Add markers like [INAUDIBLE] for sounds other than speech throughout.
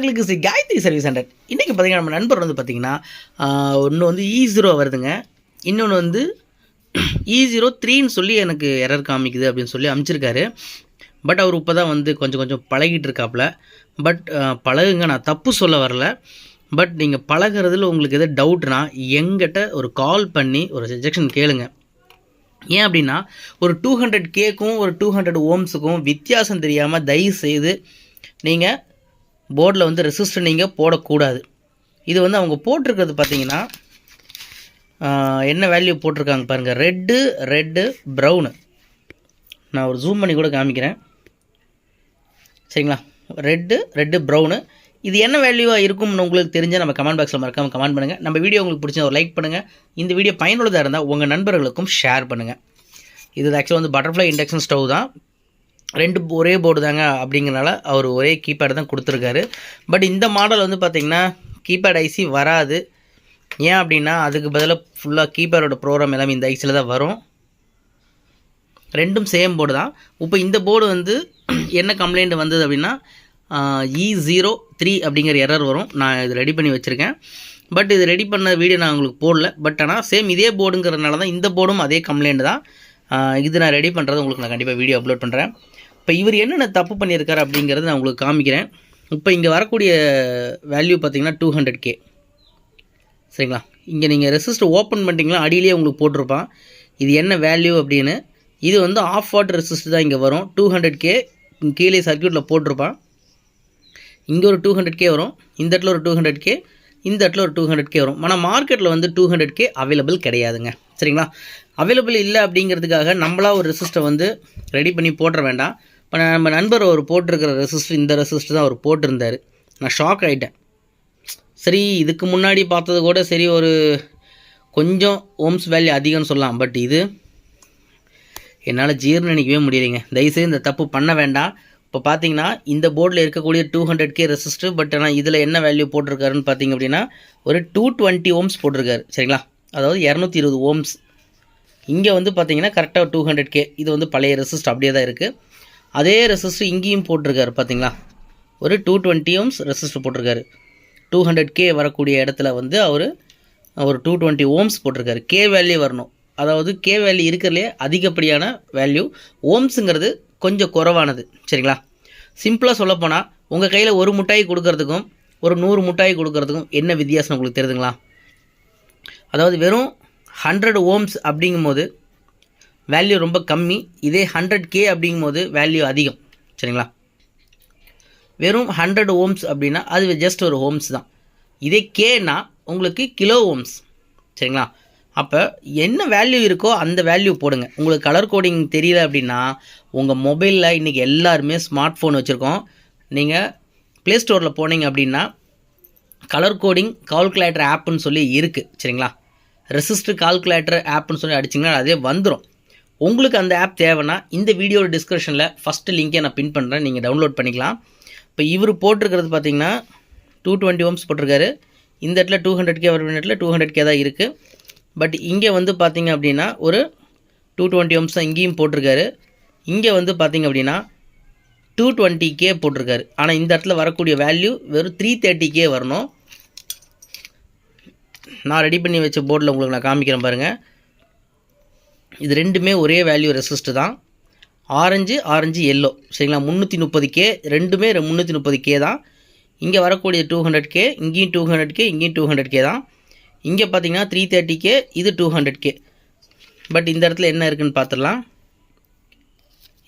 நண்பர்களுக்கு Sri Gayatri service centre இன்றைக்கி பார்த்தீங்கன்னா நம்ம நண்பர் வந்து பார்த்திங்கன்னா ஒன்று வந்து e இ ஜீரோ வருதுங்க. இன்னொன்று வந்து இ ஜீரோ த்ரீன்னு சொல்லி எனக்கு எரர் காமிக்குது அப்படின்னு சொல்லி அமைச்சிருக்காரு. பட் அவர் இப்போ தான் வந்து கொஞ்சம் கொஞ்சம் பழகிட்டு இருக்காப்புல. பட் பழகுங்க நான் தப்பு சொல்ல வரல. பட் நீங்கள் பழகிறதுல உங்களுக்கு எதாவது டவுட்னா எங்கிட்ட ஒரு கால் பண்ணி ஒரு சஜஷன் கேளுங்க. ஏன் அப்படின்னா ஒரு டூ ஹண்ட்ரட் கேக்கும் ஒரு டூ ஹண்ட்ரட் ஓம்ஸுக்கும் வித்தியாசம் தெரியாமல் தயவு செய்து நீங்கள் போர்டில் வந்து ரெசிஸ்டர் நீங்கள் போடக்கூடாது. இது வந்து அவங்க போட்டிருக்கிறது பார்த்தீங்கன்னா என்ன வேல்யூ போட்டிருக்காங்க பாருங்கள் ரெட்டு ரெட்டு ப்ரௌனு நான் ஒரு ஜூம் பண்ணி கூட காமிக்கிறேன். சரிங்களா? ரெட்டு ரெட்டு ப்ரௌனு இது என்ன வேல்யூவாக இருக்கும்னு உங்களுக்கு தெரிஞ்சால் நம்ம கமெண்ட் பாக்ஸில் மறக்காமல் கமெண்ட் பண்ணுங்கள் நம்ம வீடியோ உங்களுக்கு பிடிச்சா ஒரு லைக் பண்ணுங்கள் இந்த வீடியோ பயனுள்ளதாக இருந்தால் உங்கள் நண்பர்களுக்கும் ஷேர் பண்ணுங்கள் இது ஆக்சுவலாக வந்து பட்டர்ஃப்ளை இண்டக்ஷன் ஸ்டவ் தான். ரெண்டு ஒரே போர்டு தாங்க அப்படிங்கிறனால அவர் ஒரே கீபேடு தான் கொடுத்துருக்காரு. பட் இந்த மாடல் வந்து பார்த்திங்கன்னா கீபேட் ஐசி வராது. ஏன் அப்படின்னா அதுக்கு பதிலாக ஃபுல்லாக கீபேடோட ப்ரோக்ராம் எல்லாமே இந்த ஐசியில் தான் வரும். ரெண்டும் சேம் போர்டு தான். இப்போ இந்த போர்டு வந்து [CLEARS THROAT] என்ன கம்ப்ளைண்ட் வந்தது அப்படின்னா இ ஜீரோ த்ரீ அப்படிங்கிற எரர் வரும். நான் இது ரெடி பண்ணி வச்சுருக்கேன். பட் இது ரெடி பண்ண வீடியோ நான் உங்களுக்கு போடல. பட் ஆனால் சேம் இதே போர்டுங்கிறதுனால தான் இந்த போர்டும் அதே கம்ப்ளைண்ட் தான். இது நான் ரெடி பண்ணுறது உங்களுக்கு நான் கண்டிப்பாக வீடியோ அப்லோட் பண்ணுறேன் இப்போ இவர் என்னென்ன தப்பு பண்ணியிருக்காரு அப்படிங்கிறத நான் உங்களுக்கு காமிக்கிறேன். இப்போ இங்கே வரக்கூடிய வேல்யூ பார்த்தீங்கன்னா டூ ஹண்ட்ரட் கே சரிங்களா? இங்கே நீங்கள் ரெசிஸ்டர் ஓப்பன் பண்ணிட்டீங்களா அடியிலேயே உங்களுக்கு போட்டிருப்பான். இது என்ன வேல்யூ அப்படின்னு? இது வந்து ஆஃப் வாட் ரெசிஸ்டர் தான் இங்கே வரும். டூ ஹண்ட்ரட் கே கீழே சர்க்யூட்டில் போட்டிருப்பான். இங்கே ஒரு டூ ஹண்ட்ரட் கே வரும். இந்த இடத்துல ஒரு டூ ஹண்ட்ரட் கே இந்த இடத்துல ஒரு டூ ஹண்ட்ரட் கே வரும். ஆனால் மார்க்கெட்டில் வந்து டூ ஹண்ட்ரட் கே அவைலபிள் கிடையாதுங்க. சரிங்களா? அவைலபிள் இல்லை அப்படிங்கிறதுக்காக நம்மளாக ஒரு ரெசிஸ்டர் வந்து ரெடி பண்ணி போட்டுற வேண்டாம். இப்போ நம்ம நண்பர் அவர் போட்டிருக்கிற ரெசிஸ்டர் இந்த ரெசிஸ்டர் தான் அவர் போட்டிருந்தார். நான் ஷாக் ஆகிட்டேன் சரி இதுக்கு முன்னாடி பார்த்தது கூட சரி ஒரு கொஞ்சம் ஓம்ஸ் வேல்யூ அதிகம்னு சொல்லலாம். பட் இது என்னால் ஜீர்ணிக்கவே முடியலைங்க. தயவுசெய்து இந்த தப்பு பண்ண வேண்டாம். இப்போ பார்த்தீங்கன்னா இந்த போர்டில் இருக்கக்கூடிய two hundred K resistor but ஆனால் இதில் என்ன வேல்யூ போட்டிருக்காருன்னு பார்த்தீங்க அப்படின்னா ஒரு டூ டுவெண்ட்டி ஓம்ஸ் போட்டிருக்காரு. சரிங்களா? அதாவது இரநூத்தி இருபது ஓம்ஸ் இங்கே வந்து பார்த்தீங்கன்னா கரெக்டாக டூ ஹண்ட்ரட் கே இது வந்து பழைய ரெசிஸ்டர் அப்படியே தான் இருக்குது அதே ரெசிஸ்டர் இங்கேயும் போட்டிருக்காரு பார்த்தீங்களா ஒரு டூ டுவெண்ட்டி ஓம்ஸ் ரெசிஸ்டர் போட்டிருக்காரு. டூ ஹண்ட்ரட் கே வரக்கூடிய இடத்துல வந்து அவர் ஒரு டூ டுவெண்ட்டி ஓம்ஸ் போட்டிருக்காரு. கே வேல்யூ வரணும். அதாவது கே வேல்யூ இருக்கிறதுலே அதிகப்படியான வேல்யூ ஓம்ஸுங்கிறது கொஞ்சம் குறைவானது. சரிங்களா? சிம்பிளாக சொல்லப்போனால் உங்கள் கையில் ஒரு முட்டாய் கொடுக்கறதுக்கும் ஒரு நூறு முட்டாய் கொடுக்கறதுக்கும் என்ன வித்தியாசம் உங்களுக்கு தெரியுதுங்களா? அதாவது வெறும் ஹண்ட்ரட் ஓம்ஸ் அப்படிங்கும்போது வேல்யூ ரொம்ப கம்மி. இதே ஹண்ட்ரட் கே அப்படிங்கும்போது வேல்யூ அதிகம். சரிங்களா? வெறும் ஹண்ட்ரட் ஓம்ஸ் அப்படின்னா அது ஜஸ்ட் ஒரு ஓம்ஸ் தான். இதே கேனா உங்களுக்கு கிலோ ஓம்ஸ் சரிங்களா? அப்போ என்ன வேல்யூ இருக்கோ அந்த வேல்யூ போடுங்க. உங்களுக்கு கலர் கோடிங் தெரியல அப்படின்னா உங்கள் மொபைலில் இன்றைக்கி எல்லாருமே ஸ்மார்ட் ஃபோன் வச்சுருக்கோம் நீங்கள் ப்ளே ஸ்டோரில் போனீங்க அப்படின்னா கலர் கோடிங் கால்குலேட்டர் ஆப்புன்னு சொல்லி இருக்குது சரிங்களா? ரெசிஸ்டர் கால்குலேட்டர் ஆப்னு சொல்லி அடிச்சிங்கன்னா அதே வந்துடும் உங்களுக்கு அந்த ஆப் தேவைன்னா இந்த வீடியோட டிஸ்கிரிப்ஷனில் ஃபஸ்ட்டு லிங்கை நான் பின் பண்ணுறேன் நீங்கள் டவுன்லோட் பண்ணிக்கலாம். இப்போ இவர் போட்டிருக்கிறது பார்த்தீங்கன்னா டூ டுவெண்ட்டி ஓம்ஸ் போட்டிருக்காரு. இந்த இடத்துல டூ ஹண்ட்ரட் கே வர இடத்துல டூ ஹண்ட்ரட் கே தான் இருக்குது பட் இங்கே வந்து பார்த்திங்க அப்படின்னா ஒரு டூ டுவெண்ட்டி ஓம்ஸ் தான் இங்கேயும் போட்டிருக்காரு. இங்கே வந்து பார்த்தீங்க அப்படின்னா டூ டுவெண்ட்டி கே போட்டிருக்காரு. ஆனால் இந்த இடத்துல வரக்கூடிய வேல்யூ வெறும் த்ரீ தேர்ட்டி கே வரணும். நான் ரெடி பண்ணி வச்ச போர்டில் உங்களுக்கு நான் காமிக்கிறேன் பாருங்கள் இது ரெண்டுமே ஒரே வேல்யூ ரெசிஸ்ட் தான். ஆரஞ்சு ஆரஞ்சு எல்லோ சரிங்களா? முந்நூற்றி முப்பது கே ரெண்டுமே முந்நூற்றி முப்பது கே தான். இங்கே வரக்கூடிய டூ ஹண்ட்ரட் கே இங்கேயும் டூ ஹண்ட்ரட் கே இங்கேயும் டூ ஹண்ட்ரட் கே தான். இங்கே பார்த்தீங்கன்னா த்ரீ தேர்ட்டி கே இது டூ ஹண்ட்ரட் கே பட் இந்த இடத்துல என்ன இருக்குதுன்னு பார்த்துடலாம்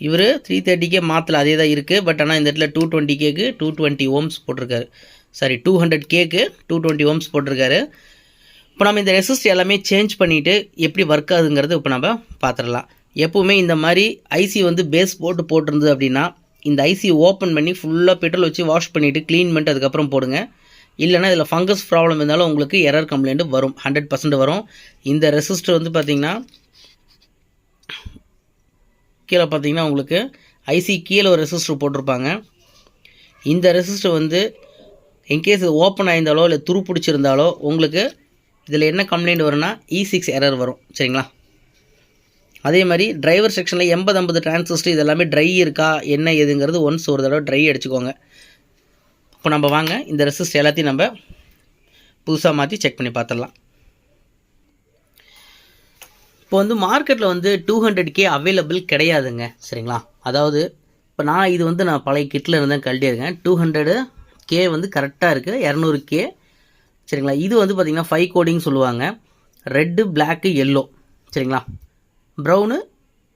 இவர் த்ரீ தேர்ட்டி கே மாற்றல அதே தான் இருக்குது பட் ஆனால் இந்த இடத்துல டூ டுவெண்ட்டி கேக்கு டூ டுவெண்ட்டி ஓம்ஸ் போட்டிருக்காரு. சாரி டூ ஹண்ட்ரட் கேக்கு டூ டுவெண்ட்டி ஓம்ஸ் போட்டிருக்காரு. இப்போ நம்ம இந்த ரெசிஸ்ட் எல்லாமே சேஞ்ச் பண்ணிவிட்டு எப்படி ஒர்க் ஆகுதுங்கிறது இப்போ நம்ம பார்த்துடலாம் எப்போவுமே இந்த மாதிரி ஐசி வந்து பேஸ் போட்டு போட்டிருந்தது அப்படின்னா இந்த ஐசி ஓப்பன் பண்ணி ஃபுல்லாக பெட்ரோல் வச்சு வாஷ் பண்ணிவிட்டு க்ளீன் பண்ணிட்டு அதுக்கப்புறம் போடுங்க. இல்லைனா இதில் ஃபங்கஸ் ப்ராப்ளம் இருந்தாலும் உங்களுக்கு எரர் கம்ப்ளைண்ட் வரும். ஹண்ட்ரட் பர்சன்ட் வரும். இந்த ரெசிஸ்டர் வந்து பார்த்திங்கன்னா கீழே பார்த்தீங்கன்னா உங்களுக்கு ஐசி கீழே ஒரு ரெசிஸ்டர் போட்டிருப்பாங்க. இந்த ரெசிஸ்டர் வந்து இன்கேஸ் இது ஓப்பன் ஆயிருந்தாலோ இல்லை துரு பிடிச்சிருந்தாலோ உங்களுக்கு இதில் என்ன கம்ப்ளைண்ட் வரும்னா இ சிக்ஸ் எரர் வரும் சரிங்களா? அதே மாதிரி டிரைவர் செக்ஷனில் எண்பது ஐம்பது டிரான்சிஸ்டர் இது எல்லாமே ட்ரை இருக்கா என்ன ஏதுங்கிறது ஒன்ஸ் ஒரு தடவை ட்ரை அடிச்சுக்கோங்க. இப்போ நம்ம வாங்க இந்த ரெசிஸ்ட் எல்லாத்தையும் நம்ம புதுசாக மாற்றி செக் பண்ணி பார்த்துடலாம். இப்போ வந்து மார்க்கெட்டில் வந்து டூ ஹண்ட்ரட் கே அவைலபிள் கிடையாதுங்க சரிங்களா? அதாவது இப்போ நான் இது வந்து நான் பழைய கிட்டில் இருந்தேன் கழட்டியிருக்கேன். டூ ஹண்ட்ரடு கே வந்து கரெக்டாக இருக்குது இரநூறு கே சரிங்களா? இது வந்து பார்த்திங்கன்னா ஃபைவ் கோடிங் சொல்லுவாங்க. ரெட்டு பிளாக்கு எல்லோ சரிங்களா? ப்ரௌனு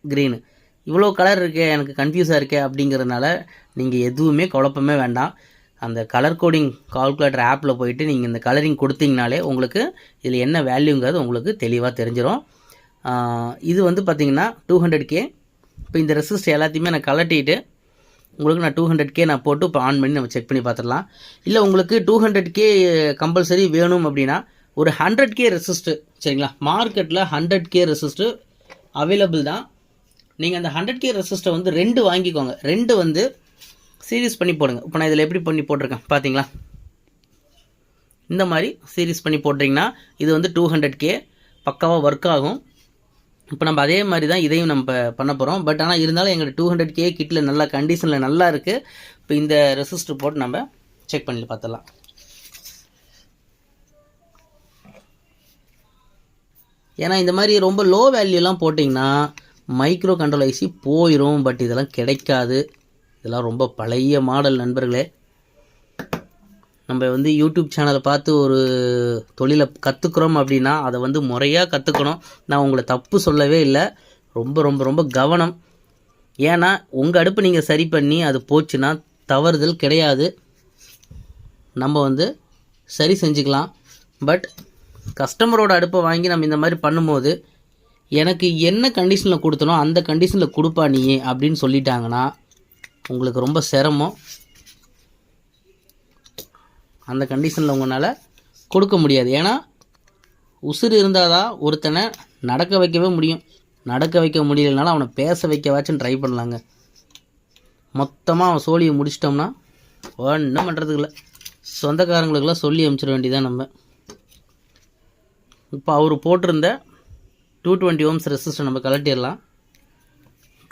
க்ரீனு இவ்வளோ கலர் இருக்கே எனக்கு கன்ஃபியூஸாக இருக்கே அப்படிங்கிறதுனால நீங்கள் எதுவுமே குழப்பமே வேண்டாம். அந்த கலர் கோடிங் கால்குலேட்டர் ஆப்பில் போயிட்டு நீங்கள் இந்த கலரிங் கொடுத்தீங்கனாலே உங்களுக்கு இதில் என்ன வேல்யூங்கிறது உங்களுக்கு தெளிவாக தெரிஞ்சிடும் இது வந்து பார்த்திங்கன்னா டூ ஹண்ட்ரட் கே இப்போ இந்த ரெசிஸ்ட் எல்லாத்தையுமே நான் கலட்டிட்டு உங்களுக்கு நான் டூ ஹண்ட்ரட் கே நான் போட்டு இப்போ ஆன் பண்ணி நம்ம செக் பண்ணி பார்த்துடலாம். இல்லை உங்களுக்கு டூ ஹண்ட்ரட் கே கம்பல்சரி வேணும் அப்படின்னா ஒரு ஹண்ட்ரட் கே ரெசிஸ்ட்டு சரிங்களா? மார்க்கெட்டில் ஹண்ட்ரட் கே ரெசிஸ்ட்டு அவைலபிள் தான். நீங்கள் அந்த ஹண்ட்ரட் கே ரெசிஸ்ட்டை வந்து ரெண்டு வாங்கிக்கோங்க. ரெண்டு வந்து சீரியஸ் பண்ணி போடுங்க. இப்போ நான் இதில் எப்படி பண்ணி போட்டிருக்கேன் பார்த்தீங்களா இந்த மாதிரி சீரியஸ் பண்ணி போட்டிங்கன்னா இது வந்து டூ ஹண்ட்ரட் கே பக்காவாக ஒர்க் ஆகும். இப்போ நம்ம அதே மாதிரி தான் இதையும் நம்ம பண்ண போகிறோம் பட் ஆனால் இருந்தாலும் எங்கள் டூ ஹண்ட்ரட் கே கிட்டில் நல்ல கண்டிஷனில் நல்லா இருக்குது இப்போ இந்த ரெசிஸ்டர் போட்டு நம்ம செக் பண்ணி பார்த்துடலாம். ஏன்னா இந்த மாதிரி ரொம்ப லோ வேல்யூலாம் போட்டிங்கன்னா மைக்ரோ கண்ட்ரோல் ஐசி போயிடும் பட் இதெல்லாம் கிடைக்காது. இதெல்லாம் ரொம்ப பழைய மாடல் நண்பர்களே. நம்ம வந்து யூடியூப் சேனலை பார்த்து ஒரு தொழிலை கற்றுக்குறோம் அப்படின்னா அதை வந்து முறையாக கற்றுக்கணும் நான் உங்களை தப்பு சொல்லவே இல்லை. ரொம்ப ரொம்ப ரொம்ப கவனம். ஏன்னா உங்கள் அடுப்பு நீங்கள் சரி பண்ணி அது போச்சுன்னா தவறுதல் கிடையாது. நம்ம வந்து சரி செஞ்சுக்கலாம். பட் கஸ்டமரோட அடுப்பை வாங்கி நம்ம இந்த மாதிரி பண்ணும்போது எனக்கு என்ன கண்டிஷனில் கொடுத்தனோ அந்த கண்டிஷனில் கொடுப்பா நீ அப்படின்னு சொல்லிட்டாங்கன்னா உங்களுக்கு ரொம்ப சிரமம். அந்த கண்டிஷனில் உங்களால் கொடுக்க முடியாது. ஏன்னா உசுறு இருந்தால் தான் ஒருத்தனை நடக்க வைக்கவே முடியும். நடக்க வைக்க முடியலனாலும் அவனை பேச வைக்கவாச்சும் ட்ரை பண்ணலாங்க. மொத்தமாக அவன் சோழியை முடிச்சிட்டோம்னா ஒன்றும் பண்ணுறதுக்கு இல்லை. சொந்தக்காரங்களுக்கெல்லாம் சொல்லி அனுப்பிச்சிட வேண்டியதான் நம்ம. இப்போ அவர் போட்டிருந்த டூ டுவெண்ட்டி ஓம்ஸ் ரெசிஸ்டர் நம்ம கலட்டிடலாம்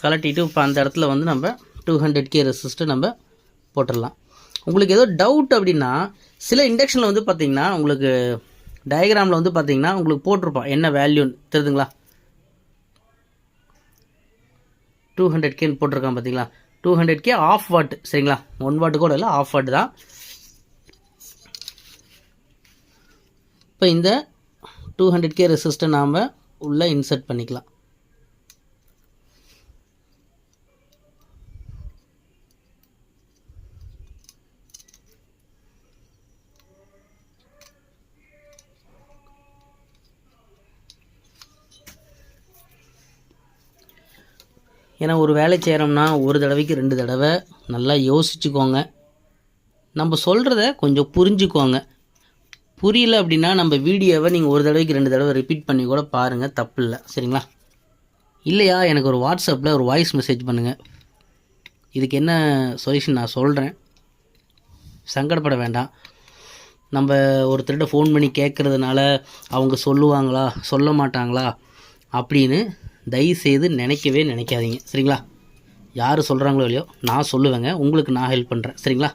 கலட்டிட்டு இப்போ அந்த இடத்துல வந்து நம்ம டூ ஹண்ட்ரட் கே ரெசிஸ்டர் நம்ம போட்டுடலாம். உங்களுக்கு ஏதோ டவுட் அப்படின்னா சில இண்டக்ஷனில் வந்து பார்த்தீங்கன்னா உங்களுக்கு டயக்ராமில் வந்து பார்த்தீங்கன்னா உங்களுக்கு போட்டிருப்பான். என்ன வேல்யூன்னு தெரியுதுங்களா? டூ ஹண்ட்ரட் கேன்னு போட்டிருக்கான் பார்த்தீங்களா two hundred K of watt சரிங்களா? ஒன் வாட்டு கூட இல்லை ஆஃப் வாட் தான். இப்போ இந்த டூ ஹண்ட்ரட் கே ரெசிஸ்டர் நாம் உள்ளே இன்சர்ட் பண்ணிக்கலாம். ஏன்னா ஒரு வேலை செய்கிறோம்னா ஒரு தடவைக்கு ரெண்டு தடவை நல்லா யோசிச்சுக்கோங்க. நம்ம சொல்கிறத கொஞ்சம் புரிஞ்சுக்கோங்க. புரியல அப்படின்னா நம்ம வீடியோவை நீங்கள் ஒரு தடவைக்கு ரெண்டு தடவை ரிப்பீட் பண்ணி கூட பாருங்கள் தப்பு இல்லை சரிங்களா? இல்லையா? எனக்கு ஒரு வாட்ஸ்அப்பில் ஒரு வாய்ஸ் மெசேஜ் பண்ணுங்கள் இதுக்கு என்ன சொல்யூஷன் நான் சொல்கிறேன் சங்கடப்பட வேண்டாம். நம்ம ஒருத்தர்கிட்ட ஃபோன் பண்ணி கேட்குறதுனால அவங்க சொல்லுவாங்களா? சொல்ல மாட்டாங்களா? அப்படின்னு தயவுசெய்து நினைக்கவே நினைக்காதீங்க. சரிங்களா? யார் சொல்கிறாங்களோ இல்லையோ நான் சொல்லுவேங்க. உங்களுக்கு நான் ஹெல்ப் பண்ணுறேன் சரிங்களா?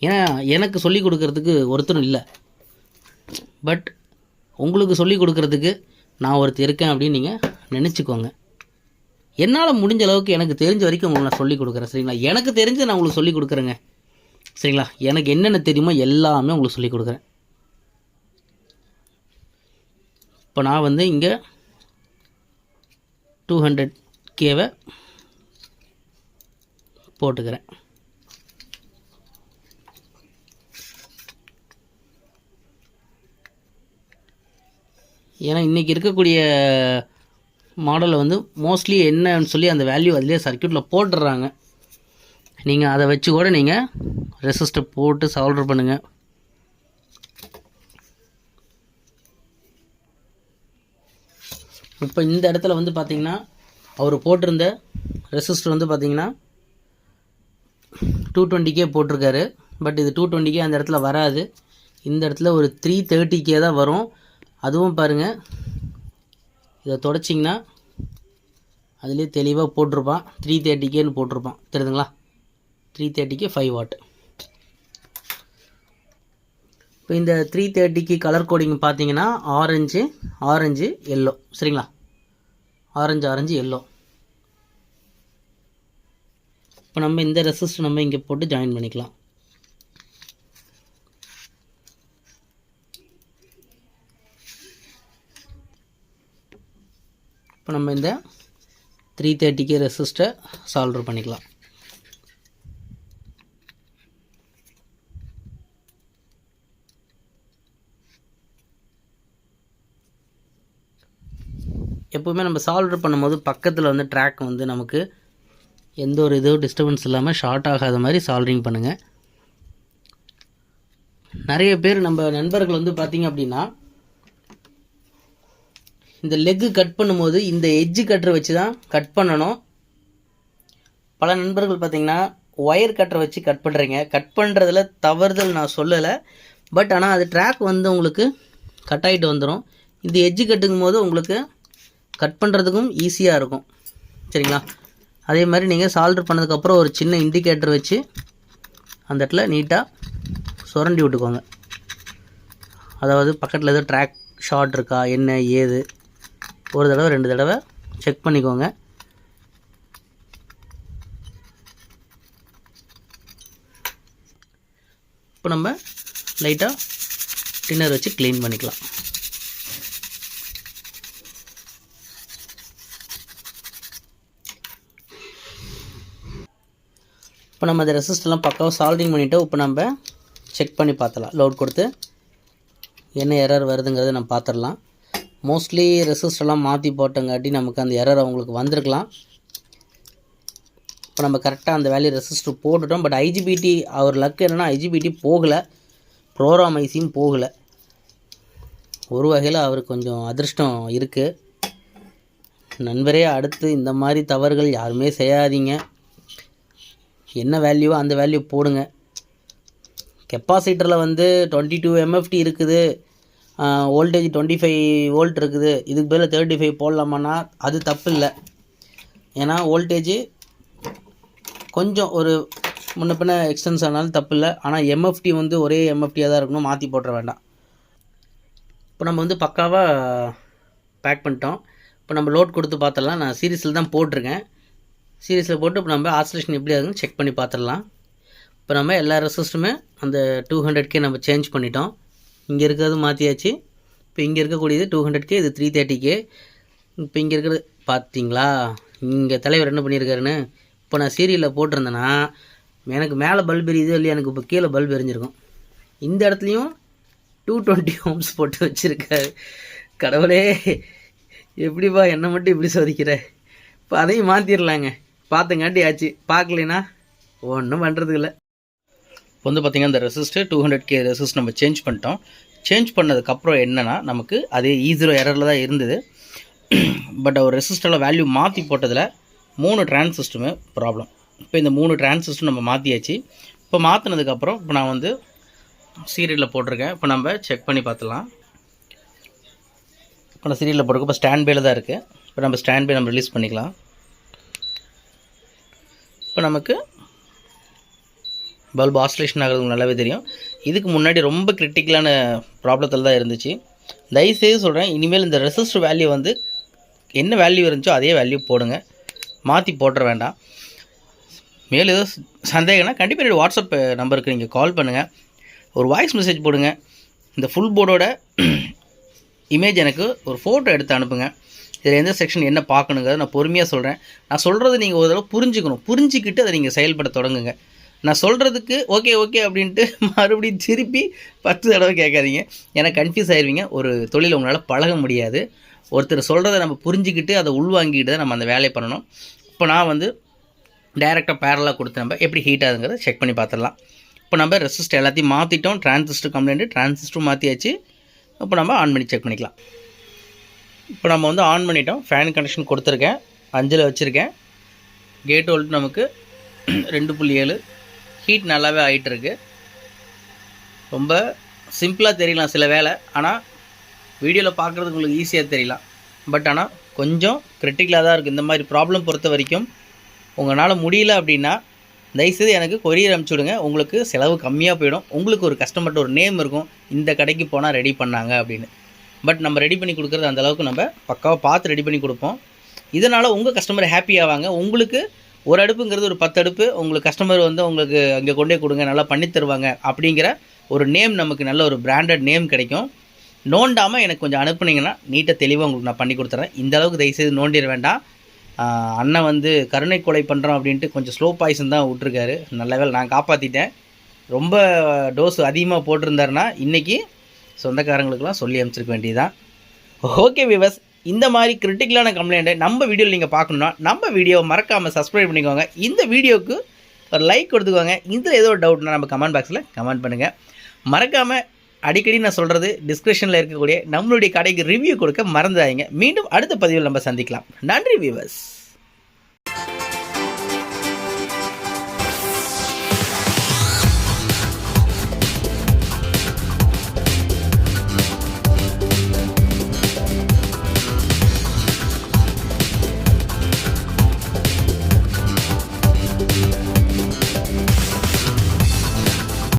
ஏன்னா எனக்கு சொல்லிக் கொடுக்கறதுக்கு ஒருத்தரும் இல்லை. பட் உங்களுக்கு சொல்லிக் கொடுக்கறதுக்கு நான் ஒருத்தர் இருக்கேன் அப்படின்னு நீங்கள் நினச்சிக்கோங்க. என்னால் முடிஞ்ச அளவுக்கு எனக்கு தெரிஞ்ச வரைக்கும் உங்களுக்கு நான் சொல்லிக் கொடுக்குறேன். சரிங்களா? எனக்கு தெரிஞ்சு நான் உங்களுக்கு சொல்லிக் கொடுக்குறேங்க. சரிங்களா? எனக்கு என்னென்ன தெரியுமோ எல்லாமே உங்களுக்கு சொல்லிக் கொடுக்குறேன். இப்போ நான் வந்து இங்கே டூ ஹண்ட்ரட் கேவை போட்டுக்கிறேன். ஏன்னா இன்றைக்கி இருக்கக்கூடிய மாடலில் வந்து மோஸ்ட்லி என்னன்னு சொல்லி அந்த வேல்யூ அதிலே சர்க்யூட்டில் போட்டுடுறாங்க நீங்கள் அதை வச்சு கூட நீங்கள் ரெசிஸ்டர் போட்டு சால்டர் பண்ணுங்கள் இப்போ இந்த இடத்துல வந்து பார்த்தீங்கன்னா அவர் போட்டிருந்த ரெசிஸ்டர் வந்து பார்த்தீங்கன்னா டூ டுவெண்ட்டிக்கே போட்டிருக்காரு. பட் இது டூ டுவெண்ட்டிக்கே அந்த இடத்துல வராது. இந்த இடத்துல ஒரு த்ரீ தேர்ட்டிக்கே தான் வரும். அதுவும் பாருங்கள் இதை தொடச்சிங்கன்னா அதுலேயே தெளிவாக போட்டிருப்பான். த்ரீ தேர்ட்டிக்கேன்னு போட்டிருப்பான். தெரியுதுங்களா? த்ரீ தேர்ட்டிக்கு ஃபைவ் வாட் இப்போ இந்த த்ரீ தேர்ட்டிக்கு கலர் கோடிங் பார்த்தீங்கன்னா ஆரஞ்சு ஆரஞ்சு எல்லோ சரிங்களா? ஆரஞ்சு ஆரஞ்சு எல்லோ இப்போ நம்ம இந்த ரெசிஸ்ட் நம்ம இங்கே போட்டு ஜாயின் பண்ணிக்கலாம். இப்போ நம்ம இந்த த்ரீ தேர்ட்டிக்கு ரெசிஸ்ட்டை சால்வ் பண்ணிக்கலாம். எப்போவுமே நம்ம சால்டர் பண்ணும்போது பக்கத்தில் வந்து ட்ராக் வந்து நமக்கு எந்த ஒரு இதுவும் டிஸ்டர்பன்ஸ் இல்லாமல் ஷார்ட் ஆகாத மாதிரி சால்ட்ரிங் பண்ணுங்கள் நிறைய பேர் நம்ம நண்பர்கள் வந்து பார்த்திங்க அப்படின்னா இந்த லெக்கு கட் பண்ணும்போது இந்த எஜ்ஜு கட்டரை வச்சு தான் கட் பண்ணணும். பல நண்பர்கள் பார்த்திங்கன்னா ஒயர் கட்டரை வச்சு கட் பண்ணுறீங்க கட் பண்ணுறதுல தவறுதல் நான் சொல்லலை. பட் ஆனால் அது ட்ராக் வந்து உங்களுக்கு கட் ஆகிட்டு வந்துடும் இந்த எஜ்ஜு கட்டுங்கும் போது உங்களுக்கு கட் பண்ணுறதுக்கும் ஈஸியாக இருக்கும். சரிங்களா? அதே மாதிரி நீங்கள் சால்டர் பண்ணதுக்கப்புறம் ஒரு சின்ன இண்டிகேட்டர் வச்சு அந்த இடத்துல நீட்டாக சுரண்டி விட்டுக்கோங்க. அதாவது பக்கத்தில் எதுவும் ட்ராக் ஷார்ட் இருக்கா என்ன ஏது ஒரு தடவை ரெண்டு தடவை செக் பண்ணிக்கோங்க. இப்போ நம்ம லைட்டாக டின்னர் வச்சு க்ளீன் பண்ணிக்கலாம். இப்போ நம்ம அந்த ரெசிஸ்டெல்லாம் பக்காவாக சால்டிங் பண்ணிவிட்டு இப்போ நம்ம செக் பண்ணி பார்த்துலாம் லோட் கொடுத்து என்ன எரர் வருதுங்கிறத நம்ம பார்த்துடலாம். மோஸ்ட்லி ரெசிஸ்டெல்லாம் மாற்றி போட்டங்காட்டி நமக்கு அந்த எரர் அவங்களுக்கு வந்திருக்கலாம். இப்போ நம்ம கரெக்டாக அந்த வேல்யூ ரெசிஸ்டர் போட்டுட்டோம். பட் ஐஜிபிடி அவர் லக் என்னென்னா ஐஜிபிடி போகலை. ப்ரோக்ராம் ஐசியும் போகலை. ஒரு வகையில் அவருக்கு கொஞ்சம் அதிர்ஷ்டம் இருக்குது நண்பரே அடுத்து இந்த மாதிரி தவறுகள் யாருமே செய்யாதீங்க. என்ன வேல்யூவோ அந்த வேல்யூ போடுங்க. கெப்பாசிட்டரில் வந்து டுவெண்ட்டி டூ எம்எஃப்டி இருக்குது. வோல்டேஜ் டுவெண்ட்டி ஃபைவ் வோல்ட் இருக்குது. இதுக்கு பதில் தேர்ட்டி ஃபைவ் போடலாமான்னா அது தப்பு இல்லை. ஏன்னா வோல்டேஜ் கொஞ்சம் ஒரு முன்ன பின்ன எக்ஸ்டென்ஸ் ஆனாலும் தப்பு இல்லை. ஆனால் எம்எஃப்டி வந்து ஒரே எம்எஃப்டியாக தான் இருக்கணும். மாற்றி போட்டுற வேண்டாம். இப்போ நம்ம வந்து பக்காவாக பேக் பண்ணிட்டோம். இப்போ நம்ம லோட் கொடுத்து பார்த்தலாம் நான் சீரீஸில் தான் போட்டிருக்கேன். சீரீஸில் போட்டு இப்போ நம்ம ஆசோலேஷன் எப்படி ஆகுதுன்னு செக் பண்ணி பார்த்துடலாம். இப்போ நம்ம எல்லா ரெசிஸ்ட்டுமே அந்த டூ ஹண்ட்ரட்கே நம்ம சேஞ்ச் பண்ணிட்டோம். இங்கே இருக்கிறது மாற்றியாச்சு இப்போ இங்கே இருக்கக்கூடியது டூ ஹண்ட்ரட்கே இது த்ரீ தேர்ட்டிக்கே இப்போ இங்கே இருக்கிறது பார்த்தீங்களா இங்கே தலைவர் என்ன பண்ணியிருக்காருன்னு இப்போ நான் சீரியலில் போட்டிருந்தேன்னா எனக்கு மேலே பல்ப் எரியுது இல்லையா எனக்கு இப்போ கீழே பல்ப் எரிஞ்சிருக்கும். இந்த இடத்துலையும் டூ டுவெண்ட்டி ஹோம்ஸ் போட்டு வச்சுருக்காரு. கடவுளே எப்படிப்பா என்னை மட்டும் இப்படி சோதிக்கிற? இப்போ அதையும் மாற்றிடலாங்க பார்த்தங்காட்டி ஆச்சு. பார்க்கலைன்னா ஒன்றும் பண்ணுறதுக்கு இல்லை. இப்போ வந்து பார்த்திங்கன்னா இந்த resistor two hundred K resist நம்ம சேஞ்ச் பண்ணிட்டோம். சேஞ்ச் பண்ணதுக்கப்புறம் என்னென்னா நமக்கு அதே e ஈஸிரோ எரரில் தான் இருந்தது. பட் அவர் ரெசிஸ்டரில் வேல்யூ மாற்றி போட்டதில் மூணு டிரான்சிஸ்டமே ப்ராப்ளம் இப்போ இந்த மூணு டிரான்சிஸ்டும் நம்ம மாற்றியாச்சு இப்போ மாற்றினதுக்கப்புறம் இப்போ நான் வந்து சீரியலில் போட்டிருக்கேன். இப்போ நம்ம செக் பண்ணி பார்த்துலாம் இப்போ நான் சீரியலில் போட்டிருக்கேன். இப்போ ஸ்டாண்ட் தான் இருக்குது இப்போ நம்ம ஸ்டாண்ட் பே நம்ம ரிலீஸ் பண்ணிக்கலாம். இப்போ நமக்கு பல்ப் ஆஸ்லேஷன் ஆகிறது நல்லாவே தெரியும். இதுக்கு முன்னாடி ரொம்ப கிரிட்டிக்கலான ப்ராப்ளத்தில் தான் இருந்துச்சு. தயவுசெய்து சொல்கிறேன் இனிமேல் இந்த ரெசிஸ்டர் வேல்யூ வந்து என்ன வேல்யூ இருந்துச்சோ அதே வேல்யூ போடுங்க. மாற்றி போட்டுற வேண்டாம். மேலும் ஏதோ சந்தேகம்னா கண்டிப்பாக என்னோடய வாட்ஸ்அப் நம்பருக்கு நீங்கள் கால் பண்ணுங்கள் ஒரு வாய்ஸ் மெசேஜ் போடுங்க. இந்த ஃபுல் போர்டோட இமேஜ் எனக்கு ஒரு ஃபோட்டோ எடுத்து அனுப்புங்க. இதில் எந்த செக்ஷன் என்ன பார்க்கணுங்கிறத நான் பொறுமையாக சொல்கிறேன் நான் சொல்கிறது நீங்கள் ஒரு தடவை புரிஞ்சுக்கணும். புரிஞ்சுக்கிட்டு அதை நீங்கள் செயல்பட தொடங்குங்க. நான் சொல்கிறதுக்கு ஓகே ஓகே அப்படின்ட்டு [LAUGHS] மறுபடியும் திருப்பி பத்து தடவை கேட்காதீங்க. ஏன்னா கன்ஃபியூஸ் ஆயிடுவீங்க ஒரு தொழில் உங்களால் பழக முடியாது. ஒருத்தர் சொல்கிறத நம்ம புரிஞ்சுக்கிட்டு அதை உள்வாங்கிட்டு தான் நம்ம அந்த வேலையை பண்ணணும். இப்போ நான் வந்து டைரெக்டாக பேரலாக கொடுத்து நம்ம எப்படி ஹீட் ஆகுதுங்கிறத செக் பண்ணி பார்த்துடலாம். இப்போ நம்ம ரெசிஸ்ட் எல்லாத்தையும் மாற்றிட்டோம் டிரான்சிஸ்டர் கம்ப்ளைண்ட்டு டிரான்சிஸ்டரும் மாற்றியாச்சு இப்போ நம்ம ஆன் பண்ணி செக் பண்ணிக்கலாம். இப்போ நம்ம வந்து ஆன் பண்ணிட்டோம். ஃபேன் கனெக்ஷன் கொடுத்துருக்கேன். அஞ்சில் வச்சுருக்கேன். கேட் வோல்ட் நமக்கு ரெண்டு புள்ளி ஏழு. ஹீட் நல்லாவே ஆகிட்டுருக்கு ரொம்ப சிம்பிளாக தெரியலாம் சில வேலை. ஆனால் வீடியோவில் பார்க்குறதுக்கு உங்களுக்கு ஈஸியாக தெரியலாம். பட் ஆனால் கொஞ்சம் கிரிட்டிக்கலாக தான் இருக்குது இந்த மாதிரி ப்ராப்ளம் பொறுத்த வரைக்கும் உங்களால் முடியல அப்படின்னா தயவுசெய்து எனக்கு கொரியர் அனுப்பிச்சி விடுங்க. உங்களுக்கு செலவு கம்மியாக போயிடும். உங்களுக்கு ஒரு கஸ்டமர்கிட்ட ஒரு நேம் இருக்கும். இந்த கடைக்கு போனால் ரெடி பண்ணாங்க அப்படின்னு. பட் நம்ம ரெடி பண்ணி கொடுக்குறது அந்த அளவுக்கு நம்ம பக்காவாக பார்த்து ரெடி பண்ணி கொடுப்போம். இதனால் உங்கள் கஸ்டமர் ஹாப்பி ஆவாங்க. உங்களுக்கு ஒரு அடுப்புங்கிறது ஒரு பத்து அடுப்பு. உங்களுக்கு கஸ்டமர் வந்து உங்களுக்கு அங்கே கொண்டே கொடுங்க நல்லா பண்ணி தருவாங்க அப்படிங்கிற ஒரு நேம் நமக்கு நல்ல ஒரு பிராண்டட் நேம் கிடைக்கும். நோண்டாமல் எனக்கு கொஞ்சம் அனுப்புனீங்கன்னா நீட்டாக தெளிவாக உங்களுக்கு நான் பண்ணி கொடுத்துறேன். இந்த அளவுக்கு தயவுசெய்து நோண்டிட வேண்டாம். அண்ணன் வந்து கருணை கொலை பண்ணுறோம் அப்படின்ட்டு கொஞ்சம் ஸ்லோ பாய்சன் தான் விட்ருக்காரு நல்ல வேலை நான் காப்பாற்றிட்டேன் ரொம்ப டோஸ் அதிகமாக போட்டிருந்தாருன்னா இன்றைக்கி சொந்தக்காரங்களுக்கெல்லாம் சொல்லி அனுப்பிச்சிருக்க வேண்டியதுதான். ஓகே விவஸ் இந்த மாதிரி கிரிட்டிக்கலான கம்ப்ளைண்ட்டை நம்ம வீடியோவில் நீங்கள் பார்க்கணுன்னா நம்ம வீடியோவை மறக்காமல் சப்ஸ்கிரைப் பண்ணிக்கோங்க. இந்த வீடியோவுக்கு ஒரு லைக் கொடுத்துக்கோங்க. இதில் ஏதோ ஒரு டவுட்னா நம்ம கமெண்ட் பாக்ஸில் கமெண்ட் பண்ணுங்கள் மறக்காமல் அடிக்கடி நான் சொல்கிறது டிஸ்கிரிப்ஷனில் இருக்கக்கூடிய நம்மளுடைய கடைக்கு ரிவ்யூ கொடுக்க மறந்துடாதீங்க. மீண்டும் அடுத்த பதிவில் நம்ம சந்திக்கலாம். நன்றி விவஸ்